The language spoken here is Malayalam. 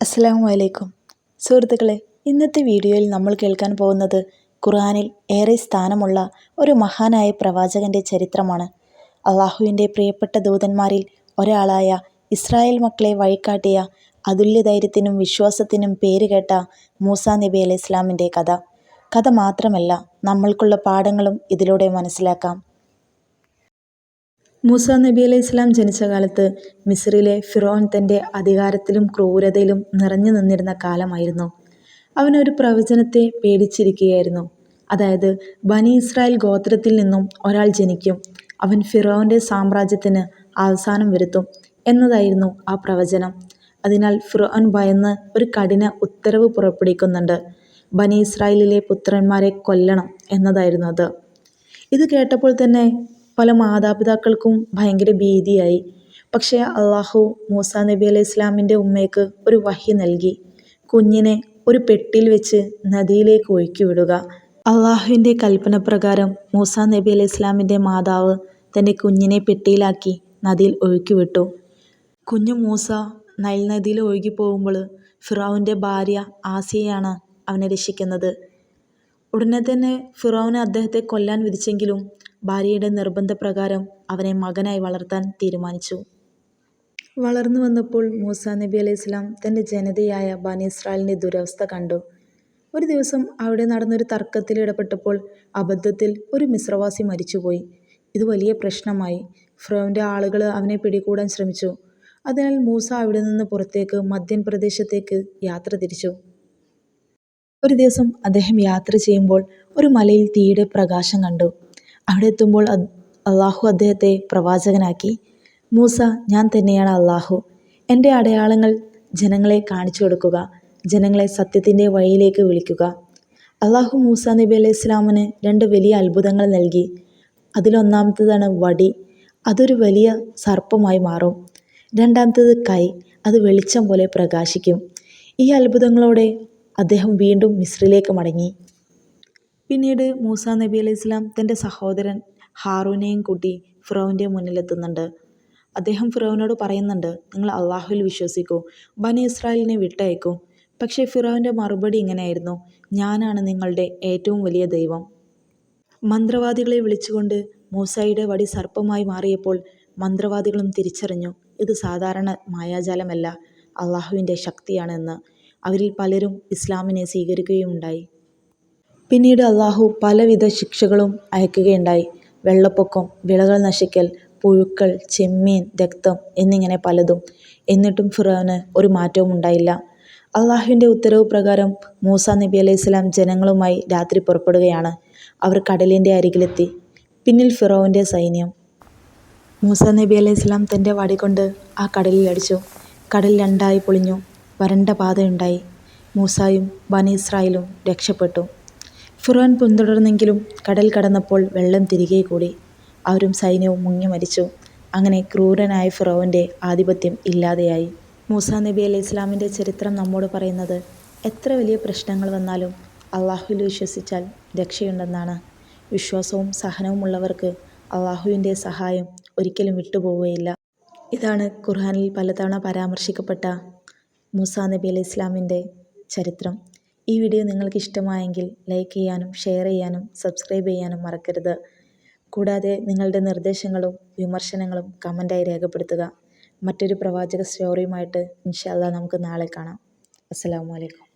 അസ്സലാമു അലൈക്കും സുഹൃത്തുക്കളെ ഇന്നത്തെ വീഡിയോയിൽ നമ്മൾ കേൾക്കാൻ പോകുന്നത് ഖുർആനിൽ ഏറെ സ്ഥാനമുള്ള ഒരു മഹാനായ പ്രവാചകന്റെ ചരിത്രമാണ്. അള്ളാഹുവിന്റെ പ്രിയപ്പെട്ട ദൂതന്മാരിൽ ഒരാളായ ഇസ്രായേൽ മക്കളെ വഴിക്കാട്ടിയ അതുല്യ ധൈര്യത്തിനും വിശ്വാസത്തിനും പേരുകേട്ട മൂസ നബി അലൈഹി ഇസ്ലാമിന്റെ കഥ. കഥ മാത്രമല്ല നമ്മൾക്കുള്ള പാഠങ്ങളും ഇതിലൂടെ മനസ്സിലാക്കാം. മൂസ നബി അലൈഹി ഇസ്ലാം ജനിച്ച കാലത്ത് മിസ്രിലെ ഫിറോൻ തന്റെ അധികാരത്തിലും ക്രൂരതയിലും നിറഞ്ഞു നിന്നിരുന്ന കാലമായിരുന്നു. അവൻ ഒരു പ്രവചനത്തെ പേടിച്ചിരിക്കുകയായിരുന്നു. അതായത് ബനി ഇസ്രായേൽ ഗോത്രത്തിൽ നിന്നും ഒരാൾ ജനിക്കും അവൻ ഫിറോന്റെ സാമ്രാജ്യത്തിന് അവസാനം വരുത്തും എന്നതായിരുന്നു ആ പ്രവചനം. അതിനാൽ ഫിറോൻ ഭയന്ന് ഒരു കഠിന ഉത്തരവ് പുറപ്പെടുവിക്കുന്നുണ്ട്. ബനി ഇസ്രായേലിലെ പുത്രന്മാരെ കൊല്ലണം എന്നതായിരുന്നു അത്. ഇത് കേട്ടപ്പോൾ തന്നെ പല മാതാപിതാക്കൾക്കും ഭയങ്കര ഭീതിയായി. പക്ഷേ അള്ളാഹു മൂസ നബി അലൈഹി ഇസ്ലാമിന്റെ ഉമ്മയ്ക്ക് ഒരു വഹി നൽകി. കുഞ്ഞിനെ ഒരു പെട്ടിയിൽ വെച്ച് നദിയിലേക്ക് ഒഴുക്കി വിടുക. അള്ളാഹുവിന്റെ കൽപ്പന പ്രകാരം മൂസ നബി അലൈഹി ഇസ്ലാമിന്റെ മാതാവ് തന്റെ കുഞ്ഞിനെ പെട്ടിയിലാക്കി നദിയിൽ ഒഴുക്കി വിട്ടു. കുഞ്ഞു മൂസ നൈൽ നദിയിൽ ഒഴുകി പോകുമ്പോൾ ഫിറാവിന്റെ ഭാര്യ ആസിയയാണ് അവനെ രക്ഷിക്കുന്നത്. ഉടനെ തന്നെ ഫിറോന് അദ്ദേഹത്തെ കൊല്ലാൻ വിധിച്ചെങ്കിലും ഭാര്യയുടെ നിർബന്ധപ്രകാരം അവനെ മകനായി വളർത്താൻ തീരുമാനിച്ചു. വളർന്നു വന്നപ്പോൾ മൂസ നബി അലൈഹി സ്വലാം തന്റെ ജനതയായ ബനി ഇസ്രായേലിന്റെ ദുരവസ്ഥ കണ്ടു. ഒരു ദിവസം അവിടെ നടന്നൊരു തർക്കത്തിൽ ഇടപെട്ടപ്പോൾ അബദ്ധത്തിൽ ഒരു മിശ്രവാസി മരിച്ചുപോയി. ഇത് വലിയ പ്രശ്നമായി. ഫ്രോവിന്റെ ആളുകൾ അവനെ പിടികൂടാൻ ശ്രമിച്ചു. അതിനാൽ മൂസ അവിടെ നിന്ന് പുറത്തേക്ക് മധ്യൻ പ്രദേശത്തേക്ക് യാത്ര തിരിച്ചു. ഒരു ദിവസം അദ്ദേഹം യാത്ര ചെയ്യുമ്പോൾ ഒരു മലയിൽ തീയുടെ പ്രകാശം കണ്ടു. അവിടെ എത്തുമ്പോൾ അള്ളാഹു അദ്ദേഹത്തെ പ്രവാചകനാക്കി. മൂസ ഞാൻ തന്നെയാണ് അള്ളാഹു. എന്റെ അടയാളങ്ങൾ ജനങ്ങളെ കാണിച്ചു കൊടുക്കുക ജനങ്ങളെ സത്യത്തിന്റെ വഴിയിലേക്ക് വിളിക്കുക. അള്ളാഹു മൂസ നബി അലൈഹി ഇസ്ലാമിന് രണ്ട് വലിയ അത്ഭുതങ്ങൾ നൽകി. അതിലൊന്നാമത്തതാണ് വടി. അതൊരു വലിയ സർപ്പമായി മാറും. രണ്ടാമത്തേത് കൈ. അത് വെളിച്ചം പോലെ പ്രകാശിക്കും. ഈ അത്ഭുതങ്ങളോടെ അദ്ദേഹം വീണ്ടും മിസ്രിലേക്ക് മടങ്ങി. പിന്നീട് മൂസ നബി അലൈഹി ഇസ്ലാം തന്റെ സഹോദരൻ ഹാറൂനെയും കൂട്ടി ഫിറോവിന്റെ മുന്നിലെത്തുന്നുണ്ട്. അദ്ദേഹം ഫിറോവിനോട് പറയുന്നുണ്ട് നിങ്ങൾ അള്ളാഹുവിൽ വിശ്വസിക്കൂ ബനി ഇസ്രായേലിനെ വിട്ടയക്കൂ. പക്ഷേ ഫിറോവിന്റെ മറുപടി ഇങ്ങനെയായിരുന്നു ഞാനാണ് നിങ്ങളുടെ ഏറ്റവും വലിയ ദൈവം. മന്ത്രവാദികളെ വിളിച്ചുകൊണ്ട് മൂസയുടെ വടി സർപ്പമായി മാറിയപ്പോൾ മന്ത്രവാദികളും തിരിച്ചറിഞ്ഞു ഇത് സാധാരണ മായാജാലമല്ല അള്ളാഹുവിന്റെ ശക്തിയാണെന്ന്. അവരിൽ പലരും ഇസ്ലാമിനെ സ്വീകരിക്കുകയുണ്ടായി പിന്നീട് അള്ളാഹു പലവിധ ശിക്ഷകളും അയക്കുകയുണ്ടായി. വെള്ളപ്പൊക്കം വിളകൾ നശിക്കൽ പുഴുക്കൾ ചെമ്മീൻ രക്തം എന്നിങ്ങനെ പലതും. എന്നിട്ടും ഫിറോന് ഒരു മാറ്റവും ഉണ്ടായില്ല. അള്ളാഹുവിന്റെ ഉത്തരവ് പ്രകാരം മൂസ നബി അലൈഹി സ്വലാം ജനങ്ങളുമായി രാത്രി പുറപ്പെടുകയാണ്. അവർ കടലിന്റെ അരികിലെത്തി. പിന്നിൽ ഫിറോവിന്റെ സൈന്യം. മൂസ നബി അലൈഹി സ്വലാം തന്റെ വടി കൊണ്ട് ആ കടലിൽ അടിച്ചു. കടൽ രണ്ടായി പൊളിഞ്ഞു. വരണ്ട പാതയുണ്ടായി. മൂസായും ബനി ഇസ്രായേലും രക്ഷപ്പെട്ടു. ഫിറോൻ പിന്തുടർന്നെങ്കിലും കടൽ കടന്നപ്പോൾ വെള്ളം തിരികെ കൂടി. അവരും സൈന്യവും മുങ്ങി മരിച്ചു. അങ്ങനെ ക്രൂരനായ ഫുറോവിന്റെ ആധിപത്യം ഇല്ലാതെയായി. മൂസ നബി അലൈഹി ഇസ്ലാമിന്റെ ചരിത്രം നമ്മോട് പറയുന്നത് എത്ര വലിയ പ്രശ്നങ്ങൾ വന്നാലും അള്ളാഹുവിൽ വിശ്വസിച്ചാൽ രക്ഷയുണ്ടെന്നാണ്. വിശ്വാസവും സഹനവും ഉള്ളവർക്ക് അള്ളാഹുവിന്റെ സഹായം ഒരിക്കലും വിട്ടുപോവുകയില്ല. ഇതാണ് ഖുർഹാനിൽ പലതവണ പരാമർശിക്കപ്പെട്ട മൂസ നബി അലൈഹി ഇസ്ലാമിന്റെ ചരിത്രം. ഈ വീഡിയോ നിങ്ങൾക്ക് ഇഷ്ടമായെങ്കിൽ ലൈക്ക് ചെയ്യാനും ഷെയർ ചെയ്യാനും സബ്സ്ക്രൈബ് ചെയ്യാനും മറക്കരുത്. കൂടാതെ നിങ്ങളുടെ നിർദ്ദേശങ്ങളും വിമർശനങ്ങളും കമന്റായി രേഖപ്പെടുത്തുക. മറ്റൊരു പ്രവാചക സ്റ്റോറിയുമായിട്ട് ഇൻഷാല്ല നമുക്ക് നാളെ കാണാം. അസ്സാം വലൈക്കും